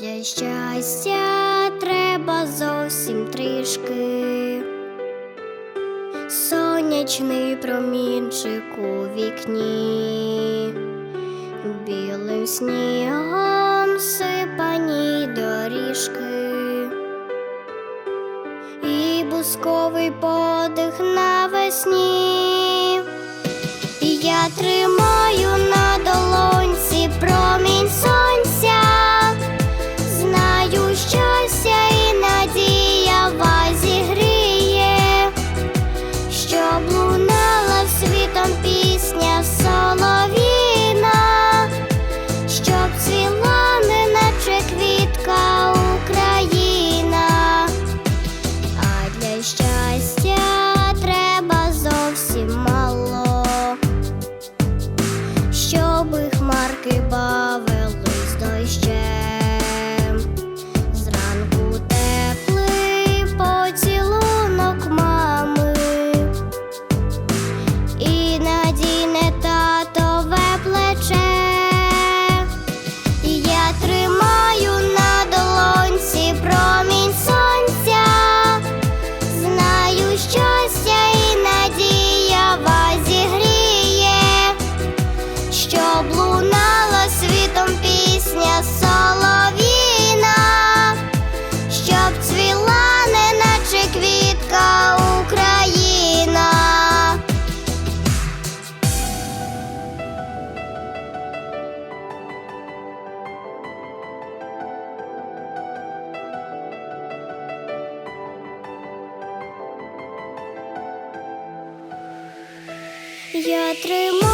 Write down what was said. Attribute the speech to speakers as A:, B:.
A: для щастя треба зовсім трішки, сонячний промінчик у вікні, білим снігом сипані доріжки, і бусковий подих навесні. І я три Goodbye. Я тримаю.